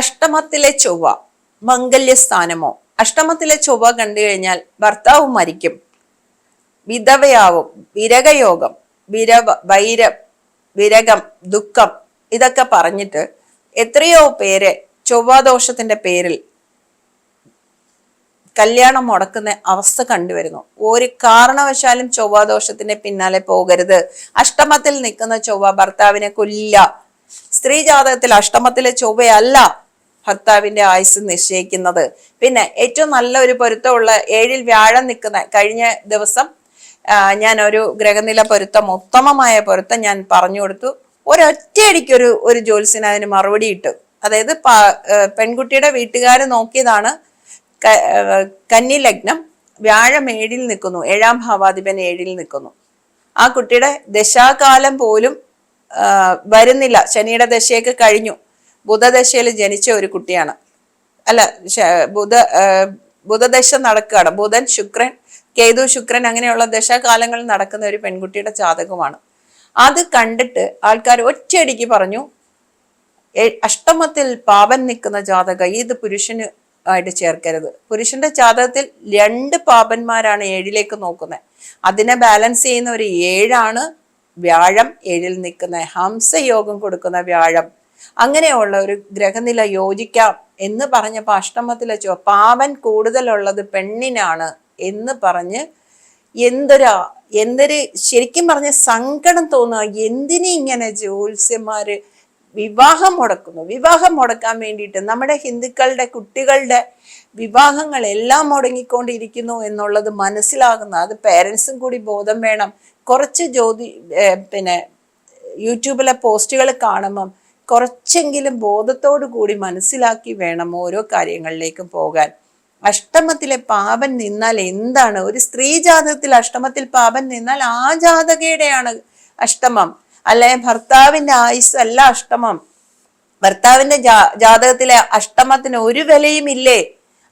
അഷ്ടമത്തിലെ ചൊവ്വ മംഗല്യസ്ഥാനമോ? അഷ്ടമത്തിലെ ചൊവ്വ കണ്ടു കഴിഞ്ഞാൽ ഭർത്താവ് മരിക്കും. വിധവയാവും. വിരകയോഗം വിരവ വൈര വിരകം ദുഃഖം ഇതൊക്കെ പറഞ്ഞിട്ട് എത്രയോ പേര് ചൊവ്വാദോഷത്തിന്റെ പേരിൽ കല്യാണം മുടക്കുന്ന അവസ്ഥ കണ്ടുവരുന്നു. ഒരു കാരണവശാലും ചൊവ്വാദോഷത്തിന്റെ പിന്നാലെ പോകരുത്. അഷ്ടമത്തിൽ നിൽക്കുന്ന ചൊവ്വ ഭർത്താവിനെ കൊല്ല സ്ത്രീ ജാതകത്തിൽ അഷ്ടമത്തിലെ ചൊവ്വയല്ല. ഭർത്താവിന്റെ ആയുസ് നിശ്ചയിക്കുന്നത്. പിന്നെ ഏറ്റവും നല്ല ഒരു പൊരുത്തമുള്ള ഏഴിൽ വ്യാഴം നിൽക്കുന്ന കഴിഞ്ഞ ദിവസം ഞാൻ ഒരു ഗ്രഹനില പൊരുത്തം ഉത്തമമായ പൊരുത്തം ഞാൻ പറഞ്ഞു കൊടുത്തു. ഒരൊറ്റയടിക്ക് ഒരു ഒരു ജോത്സ്യന് അതിന് മറുപടി ഇട്ടു. അതായത് പെൺകുട്ടിയുടെ വീട്ടുകാർ നോക്കിയതാണ് കന്നി ലഗ്നം വ്യാഴം ഏഴിൽ നിൽക്കുന്നു ഏഴാം ഭാവാധിപൻ ഏഴിൽ നിൽക്കുന്നു. ആ കുട്ടിയുടെ ദശാകാലം പോലും വരുന്നില്ല. ശനിയുടെ ദശയൊക്കെ കഴിഞ്ഞു. ബുധദശയിൽ ജനിച്ച ഒരു കുട്ടിയാണ്. അല്ല ബുധ ബുധദശ നടക്കുകയാണ്. ബുധൻ ശുക്രൻ കേതു ശുക്രൻ അങ്ങനെയുള്ള ദശാകാലങ്ങളിൽ നടക്കുന്ന ഒരു പെൺകുട്ടിയുടെ ജാതകമാണ്. അത് കണ്ടിട്ട് ആൾക്കാർ ഒറ്റയടിക്ക് പറഞ്ഞു അഷ്ടമത്തിൽ പാപൻ നിൽക്കുന്ന ജാതക ഇത് പുരുഷന് ആയിട്ട് ചേർക്കരുത്. പുരുഷന്റെ ജാതകത്തിൽ രണ്ട് പാപന്മാരാണ് ഏഴിലേക്ക് നോക്കുന്നത്. അതിനെ ബാലൻസ് ചെയ്യുന്ന ഒരു ഏഴാണ് വ്യാഴം ഏഴിൽ നിൽക്കുന്ന ഹംസയോഗം കൊടുക്കുന്ന വ്യാഴം അങ്ങനെയുള്ള ഒരു ഗ്രഹനില യോജിക്കാം എന്ന് പറഞ്ഞപ്പോൾ അഷ്ടമത്തിലെ ചോ പാവൻ കൂടുതലുള്ളത് പെണ്ണിനാണ് എന്ന് പറഞ്ഞ് എന്തൊരാ എന്തൊരു ശരിക്കും പറഞ്ഞ സങ്കടം തോന്നുക. എന്തിനു ഇങ്ങനെ ജ്യോത്സ്യന്മാര് വിവാഹം മുടക്കുന്നു? വിവാഹം മുടക്കാൻ വേണ്ടിയിട്ട് നമ്മുടെ ഹിന്ദുക്കളുടെ കുട്ടികളുടെ വിവാഹങ്ങൾ എല്ലാം മുടങ്ങിക്കൊണ്ടിരിക്കുന്നു എന്നുള്ളത് മനസ്സിലാകുന്ന അത് പേരൻസും കൂടി ബോധം വേണം. കുറച്ച് ജ്യോതി പിന്നെ യൂട്യൂബിലെ പോസ്റ്റുകൾ കാണുമ്പം കുറച്ചെങ്കിലും ബോധത്തോടു കൂടി മനസ്സിലാക്കി വേണം ഓരോ കാര്യങ്ങളിലേക്കും പോകാൻ. അഷ്ടമത്തിലെ പാപൻ നിന്നാൽ എന്താണ്? ഒരു സ്ത്രീ ജാതകത്തിൽ അഷ്ടമത്തിൽ പാപൻ നിന്നാൽ ആ ജാതകയുടെയാണ് അഷ്ടമം. അല്ലെ ഭർത്താവിന്റെ ആയുസ് അല്ല അഷ്ടമം. ഭർത്താവിന്റെ ജാ ജാതകത്തിലെ അഷ്ടമത്തിന് ഒരു വിലയും ഇല്ലേ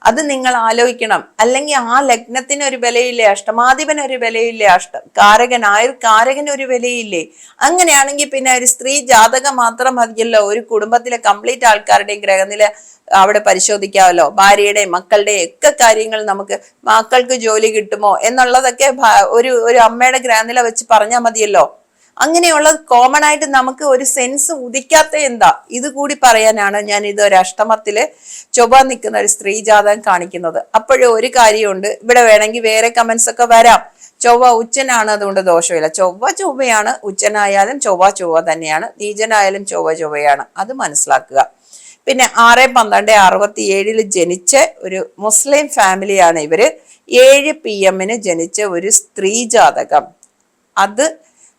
അത് നിങ്ങൾ ആലോചിക്കണം. അല്ലെങ്കിൽ ആ ലഗ്നത്തിന് ഒരു വിലയില്ലേ അഷ്ടമാധിപൻ ഒരു വിലയില്ലേ അഷ്ട കാരകൻ ആയുർ കാരകൻ ഒരു വിലയില്ലേ? അങ്ങനെയാണെങ്കിൽ പിന്നെ ഒരു സ്ത്രീ ജാതകം മാത്രം മതിയല്ലോ. ഒരു കുടുംബത്തിലെ കംപ്ലീറ്റ് ആൾക്കാരുടെയും ഗ്രഹനില അവിടെ പരിശോധിക്കാമല്ലോ. ഭാര്യയുടെയും മക്കളുടെയും ഒക്കെ കാര്യങ്ങൾ നമുക്ക് മക്കൾക്ക് ജോലി കിട്ടുമോ എന്നുള്ളതൊക്കെ ഒരു ഒരു അമ്മയുടെ ഗ്രഹനില വെച്ച് പറഞ്ഞാൽ മതിയല്ലോ. അങ്ങനെയുള്ള കോമൺ ആയിട്ട് നമുക്ക് ഒരു സെൻസ് ഉദിക്കാത്ത എന്താ? ഇത് കൂടി പറയാനാണ് ഞാൻ ഇത് ഒരു അഷ്ടമത്തിൽ ചൊവ്വ നിൽക്കുന്ന ഒരു സ്ത്രീ ജാതകം കാണിക്കുന്നത്. അപ്പോഴും ഒരു കാര്യമുണ്ട് ഇവിടെ വേണമെങ്കിൽ വേറെ കമന്റ്സ് ഒക്കെ വരാം. ചൊവ്വ ഉച്ചനാണ് അതുകൊണ്ട് ദോഷമില്ല. ചൊവ്വ ചൊവ്വയാണ് ഉച്ചനായാലും ചൊവ്വ ചൊവ്വ തന്നെയാണ്. നീചനായാലും ചൊവ്വ ചൊവ്വയാണ്. അത് മനസ്സിലാക്കുക. പിന്നെ ആറ് പന്ത്രണ്ട് അറുപത്തി ഏഴിൽ ജനിച്ച ഒരു മുസ്ലിം ഫാമിലിയാണ് ഇവർ. ഏഴ് പി എമ്മിന് ജനിച്ച ഒരു സ്ത്രീ ജാതകം. അത്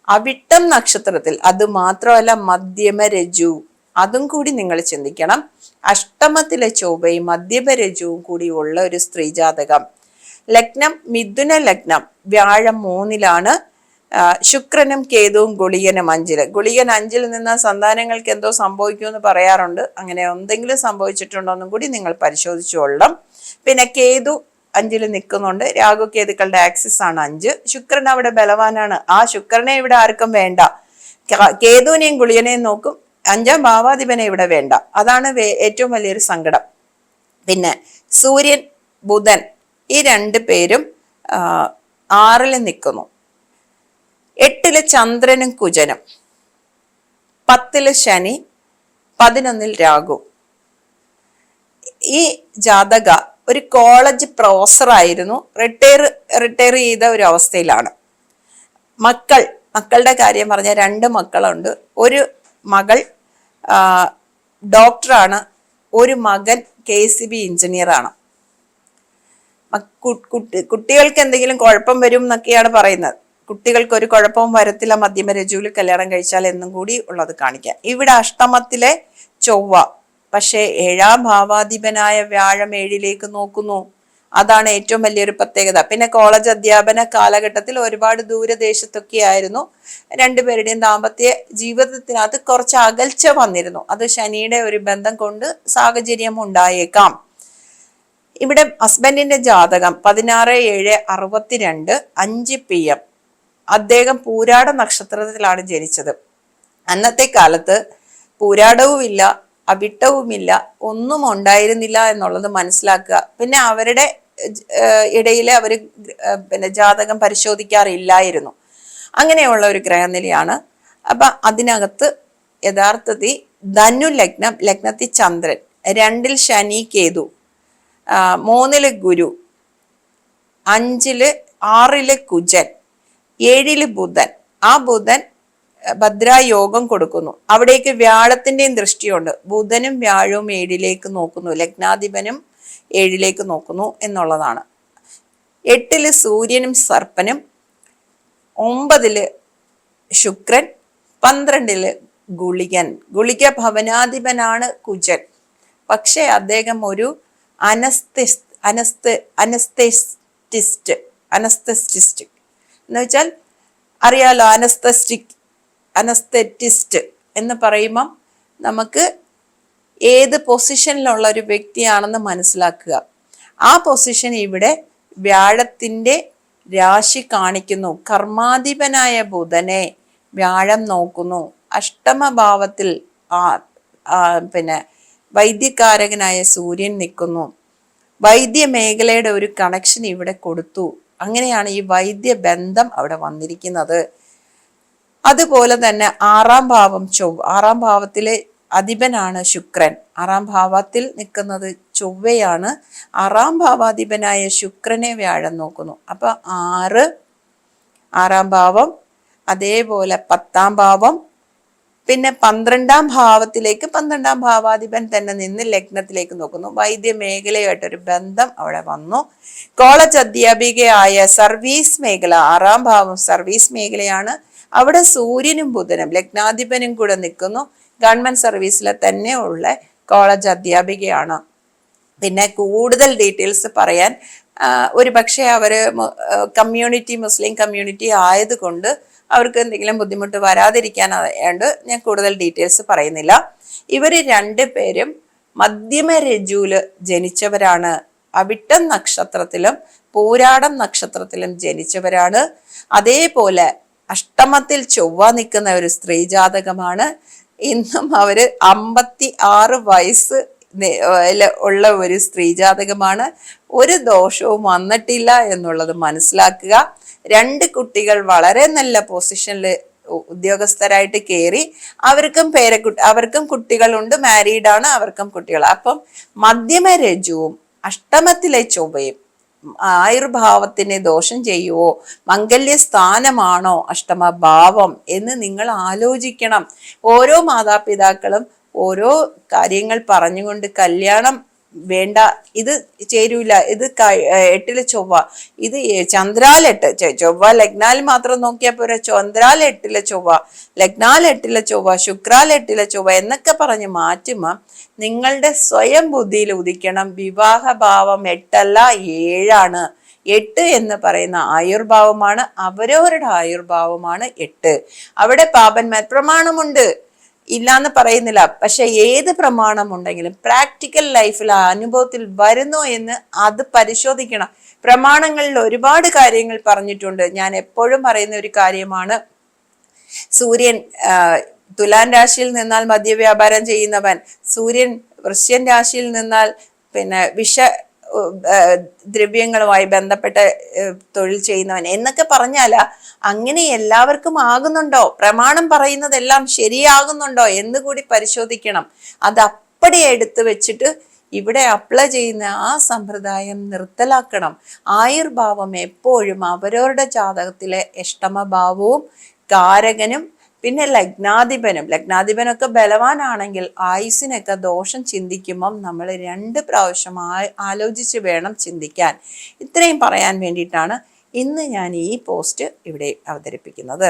അവിട്ടം നക്ഷത്രത്തിൽ അത് മാത്രമല്ല മധ്യമ രജു അതും കൂടി നിങ്ങൾ ചിന്തിക്കണം. അഷ്ടമത്തിലെ ചൊവ്വയും മധ്യമ രജുവും കൂടി ഉള്ള ഒരു സ്ത്രീ ജാതകം. ലഗ്നം മിഥുന ലഗ്നം വ്യാഴം മൂന്നിലാണ്. ശുക്രനും കേതുവും ഗുളികനും അഞ്ചിൽ ഗുളികൻ അഞ്ചിൽ നിന്ന് സന്താനങ്ങൾക്ക് എന്തോ സംഭവിക്കുമെന്ന് പറയാറുണ്ട്. അങ്ങനെ എന്തെങ്കിലും സംഭവിച്ചിട്ടുണ്ടോ എന്നും കൂടി നിങ്ങൾ പരിശോധിച്ചോളണം. പിന്നെ കേതു അഞ്ചിൽ നിൽക്കുന്നുണ്ട്. രാഹുകേതുക്കളുടെ ആക്സിസ് ആണ് അഞ്ച്. ശുക്രൻ അവിടെ ബലവാനാണ്. ആ ശുക്രനെ ഇവിടെ ആർക്കും വേണ്ട. കേതുവിനെയും ഗുളിയനെയും നോക്കും. അഞ്ചാം ഭാവാധിപനെ ഇവിടെ വേണ്ട. അതാണ് ഏറ്റവും വലിയൊരു സങ്കടം. പിന്നെ സൂര്യൻ ബുധൻ ഈ രണ്ട് പേരും ആറിൽ നിൽക്കുന്നു. എട്ടിൽ ചന്ദ്രനും കുജനും. പത്തിൽ ശനി പതിനൊന്നിൽ രാഘു ഈ ജാതക ഒരു കോളേജ് പ്രൊഫസർ ആയിരുന്നു. റിട്ടയർ റിട്ടയർ ചെയ്ത ഒരു അവസ്ഥയിലാണ്. മക്കൾ മക്കളുടെ കാര്യം പറഞ്ഞ രണ്ട് മക്കളുണ്ട്. ഒരു മകൾ ഡോക്ടറാണ് ഒരു മകൻ കെ സി ബി എഞ്ചിനീയറാണ് കുട്ടികൾക്ക് എന്തെങ്കിലും കുഴപ്പം വരും എന്നൊക്കെയാണ് പറയുന്നത്. കുട്ടികൾക്ക് ഒരു കുഴപ്പവും വരത്തില്ല. മധ്യമ രജുവിൽ കല്യാണം കഴിച്ചാൽ എന്നും കൂടി ഉള്ളത് കാണിക്കാം. ഇവിടെ അഷ്ടമത്തിലെ ചൊവ്വ. പക്ഷേ ഏഴാം ഭാവാധിപനായ വ്യാഴം ഏഴിലേക്ക് നോക്കുന്നു. അതാണ് ഏറ്റവും വലിയൊരു പ്രത്യേകത. പിന്നെ കോളേജ് അധ്യാപന കാലഘട്ടത്തിൽ ഒരുപാട് ദൂരദേശത്തൊക്കെ ആയിരുന്നു. രണ്ടുപേരുടെയും ദാമ്പത്യ ജീവിതത്തിനകത്ത് കുറച്ച് അകൽച്ച വന്നിരുന്നു. അത് ശനിയുടെ ഒരു ബന്ധം കൊണ്ട് സാഹചര്യം ഉണ്ടായേക്കാം. ഇവിടെ ഹസ്ബൻഡിന്റെ ജാതകം പതിനാറ് ഏഴ് അറുപത്തിരണ്ട് അഞ്ച് പി എം. അദ്ദേഹം പൂരാട നക്ഷത്രത്തിലാണ് ജനിച്ചത്. അന്നത്തെ കാലത്ത് പൂരാടവുമില്ല അവിട്ടവുമില്ല ഒന്നും ഉണ്ടായിരുന്നില്ല എന്നുള്ളത് മനസ്സിലാക്കുക. പിന്നെ അവരുടെ ഇടയിൽ അവർ പിന്നെ ജാതകം പരിശോധിക്കാറില്ലായിരുന്നു. അങ്ങനെയുള്ള ഒരു ഗ്രഹനിലയാണ്. അപ്പൊ അതിനകത്ത് യഥാർത്ഥത്തിൽ ധനു ലഗ്നം ലഗ്നത്തിൽ ചന്ദ്രൻ രണ്ടിൽ ശനി കേതു മൂന്നിൽ ഗുരു അഞ്ചിൽ ആറിൽ കുജൻ ഏഴിൽ ബുധൻ. ആ ബുധൻ ഭദ്രായോഗം കൊടുക്കുന്നു. അവിടേക്ക് വ്യാഴത്തിന്റെയും ദൃഷ്ടിയുണ്ട്. ബുധനും വ്യാഴവും ഏഴിലേക്ക് നോക്കുന്നു. ലഗ്നാധിപനും ഏഴിലേക്ക് നോക്കുന്നു എന്നുള്ളതാണ്. എട്ടിൽ സൂര്യനും സർപ്പനും ഒമ്പതിൽ ശുക്രൻ പന്ത്രണ്ടിൽ ഗുളികൻ. ഗുളിക ഭവനാധിപനാണ് കുജൻ. പക്ഷേ അദ്ദേഹം ഒരു അനസ്തിസ് അനസ്ത അനസ്തറ്റിസ്റ്റ് അനസ്തറ്റിസ്റ്റ് എന്ന് വെച്ചാൽ അറിയാലോ അനസ്തസ്റ്റിക് അനസ്തറ്റിസ്റ്റ് എന്ന് പറയുമ്പം നമുക്ക് ഏത് പൊസിഷനിലുള്ള ഒരു വ്യക്തിയാണെന്ന് മനസ്സിലാക്കുക. ആ പൊസിഷൻ ഇവിടെ വ്യാഴത്തിന്റെ രാശി കാണിക്കുന്നു. കർമാധിപനായ ബുധനെ വ്യാഴം നോക്കുന്നു. അഷ്ടമഭാവത്തിൽ ആ പിന്നെ വൈദ്യകാരകനായ സൂര്യൻ നിൽക്കുന്നു. വൈദ്യ മേഖലയുടെ ഒരു കണക്ഷൻ ഇവിടെ കൊടുത്തു. അങ്ങനെയാണ് ഈ വൈദ്യ ബന്ധം അവിടെ വന്നിരിക്കുന്നത്. അതുപോലെ തന്നെ ആറാം ഭാവം ചൊവ്വ ആറാം ഭാവത്തിലെ അധിപനാണ് ശുക്രൻ. ആറാം ഭാവത്തിൽ നിൽക്കുന്നത് ചൊവ്വയാണ്. ആറാം ഭാവാധിപനായ ശുക്രനെ വ്യാഴം നോക്കുന്നു. അപ്പൊ ആറ് ആറാം ഭാവം അതേപോലെ പത്താം ഭാവം പിന്നെ പന്ത്രണ്ടാം ഭാവത്തിലേക്ക് പന്ത്രണ്ടാം ഭാവാധിപൻ തന്നെ നിന്ന് ലഗ്നത്തിലേക്ക് നോക്കുന്നു. വൈദ്യ മേഖലയായിട്ടൊരു ബന്ധം അവിടെ വന്നു. കോളേജ് അധ്യാപികയായ സർവീസ് മേഖല ആറാം ഭാവം സർവീസ് മേഖലയാണ്. അവിടെ സൂര്യനും ബുധനും ലഗ്നാധിപനും കൂടെ നിൽക്കുന്നു. ഗവൺമെന്റ് സർവീസിലെ തന്നെ ഉള്ള കോളേജ് അധ്യാപികയാണ്. പിന്നെ കൂടുതൽ ഡീറ്റെയിൽസ് പറയാൻ ഒരു പക്ഷേ അവർ കമ്മ്യൂണിറ്റി മുസ്ലിം കമ്മ്യൂണിറ്റി ആയതുകൊണ്ട് അവർക്ക് എന്തെങ്കിലും ബുദ്ധിമുട്ട് വരാതിരിക്കാൻ ആയതുകൊണ്ട് ഞാൻ കൂടുതൽ ഡീറ്റെയിൽസ് പറയുന്നില്ല. ഇവർ രണ്ടുപേരും മധ്യമ രജുവിൽ ജനിച്ചവരാണ്. അവിട്ടം നക്ഷത്രത്തിലും പൂരാടം നക്ഷത്രത്തിലും ജനിച്ചവരാണ്. അതേപോലെ അഷ്ടമത്തിൽ ചൊവ്വ നിൽക്കുന്ന ഒരു സ്ത്രീ ജാതകമാണ് ഇന്നും അവർ അമ്പത്തി ആറ് വയസ്സ് ഉള്ള ഒരു സ്ത്രീ ജാതകമാണ് ഒരു ദോഷവും വന്നിട്ടില്ല എന്നുള്ളത് മനസ്സിലാക്കുക. രണ്ട് കുട്ടികൾ വളരെ നല്ല പൊസിഷനിൽ ഉദ്യോഗസ്ഥരായിട്ട് കയറി അവർക്കും പേരക്കുട്ടി അവർക്കും കുട്ടികളുണ്ട് മാരീഡാണ് അവർക്കും കുട്ടികൾ. അപ്പം മധ്യമ രജുവും അഷ്ടമത്തിലെ ചൊവ്വയും ആയുർഭാവത്തിന് ദോഷം ചെയ്യുവോ? മംഗല്യ സ്ഥാനമാണോ അഷ്ടമഭാവം എന്ന് നിങ്ങൾ ആലോചിക്കണം. ഓരോ മാതാപിതാക്കളും ഓരോ കാര്യങ്ങൾ പറഞ്ഞുകൊണ്ട് കല്യാണം വേണ്ട ഇത് ചേരൂല ഇത് എട്ടിൽ ചൊവ്വ ഇത് ഏ- ചന്ദ്രാൽ എട്ട് ചെ- ചൊവ്വ ലഗ്നാൽ മാത്രം നോക്കിയാൽ പോരാ ചന്ദ്രാലെട്ടിലെ ചൊവ്വ ലഗ്നാലെട്ടിലെ ചൊവ്വ ശുക്രാലെട്ടിലെ ചൊവ്വ എന്നൊക്കെ പറഞ്ഞ് മാറ്റുമ്പോൾ നിങ്ങളുടെ സ്വയം ബുദ്ധിയിൽ ഉദിക്കണം വിവാഹഭാവം എട്ടല്ല ഏഴാണ്. എട്ട് എന്ന് പറയുന്ന ആയുർഭാവമാണ് അവരവരുടെ ആയുർഭാവമാണ് എട്ട്. അവിടെ പാപന്മാർ പ്രമാണമുണ്ട് ഇല്ലാന്ന് പറയുന്നില്ല. പക്ഷെ ഏത് പ്രമാണം ഉണ്ടെങ്കിലും പ്രാക്ടിക്കൽ ലൈഫിൽ ആ അനുഭവത്തിൽ വരുന്നോ എന്ന് അത് പരിശോധിക്കണം. പ്രമാണങ്ങളിൽ ഒരുപാട് കാര്യങ്ങൾ പറഞ്ഞിട്ടുണ്ട്. ഞാൻ എപ്പോഴും പറയുന്ന ഒരു കാര്യമാണ് സൂര്യൻ തുലാൻ രാശിയിൽ നിന്നാൽ മദ്യവ്യാപാരം ചെയ്യുന്നവൻ സൂര്യൻ വൃശ്യൻ രാശിയിൽ നിന്നാൽ പിന്നെ വിഷ ദ്രവ്യങ്ങളുമായി ബന്ധപ്പെട്ട തൊഴിൽ ചെയ്യുന്നവൻ. എന്നൊക്കെ പറഞ്ഞാല അങ്ങനെ എല്ലാവർക്കും ആകുന്നുണ്ടോ? പ്രമാണം പറയുന്നതെല്ലാം ശരിയാകുന്നുണ്ടോ എന്ന് കൂടി പരിശോധിക്കണം. അത് അപ്പടി എടുത്തു വെച്ചിട്ട് ഇവിടെ അപ്ലൈ ചെയ്യുന്ന ആ സമ്പ്രദായം നിർത്തലാക്കണം. ആയുർഭാവം എപ്പോഴും അവരവരുടെ ജാതകത്തിലെ ഇഷ്ടമഭാവവും കാരകനും പിന്നെ ലഗ്നാധിപനും ലഗ്നാധിപനൊക്കെ ബലവാനാണെങ്കിൽ ആയുസിനൊക്കെ ദോഷം ചിന്തിക്കുമ്പം നമ്മൾ രണ്ട് പ്രാവശ്യം ആലോചിച്ച് വേണം ചിന്തിക്കാൻ. ഇത്രയും പറയാൻ വേണ്ടിയിട്ടാണ് ഇന്ന് ഞാൻ ഈ പോസ്റ്റ് ഇവിടെ അവതരിപ്പിക്കുന്നത്.